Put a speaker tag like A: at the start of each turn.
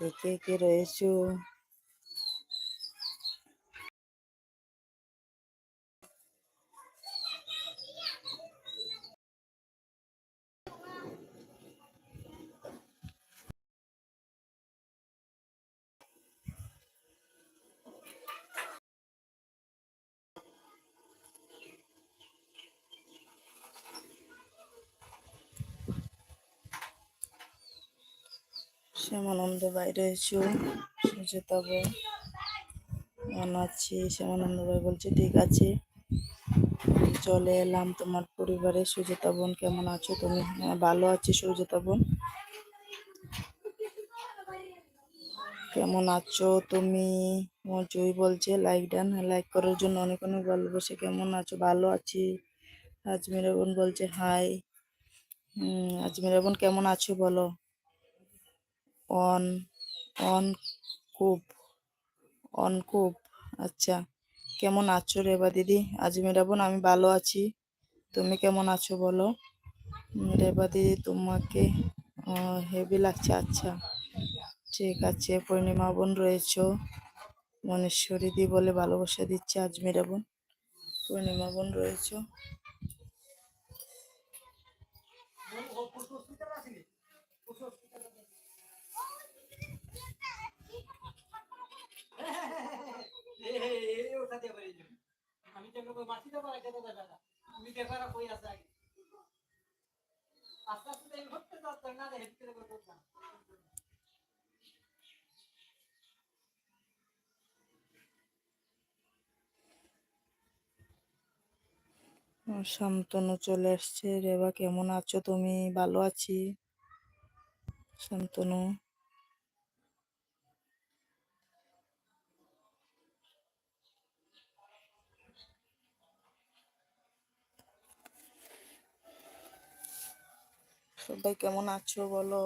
A: de qué quiero hecho Shyamananda বাইরে এসো সুচেতা বল কেমন আছি, শ্যামানন্দ ভাই বলছে, ঠিক আছে, চলে এলাম তোমার পরিবারে। সুচেতা বোন, কেমন আছো তুমি? হ্যাঁ ভালো আছি সুচেতা বোন। কেমন আছো তুমি? জয় বলছে, লাইক ডান লাইক করার জন্য অনেক অনেক ভালোবাসে। কেমন আছো? ভালো আছি। আজমিরা বোন বলছে, হাই। আজমিরা বোন, কেমন আছো বলো? অন অন খুব অনকুব আচ্ছা কেমন আছো রেবা দিদি? আজমিরা বোন আমি ভালো আছি। তুমি কেমন আছো বলো? রেবা দিদি, তোমাকে হেভি লাগছে। আচ্ছা ঠিক আছে, পূর্ণিমা বোন রয়েছো। মনেশ্বরী দি বলে ভালোবাসা দিচ্ছে আজমিরা বোন পূর্ণিমা বোন রয়েছো। শান্তনু চলে এসছে রেবা কেমন আছো তুমি? ভালো আছি। শান্তনু। সবাই কেমন আছো বলো?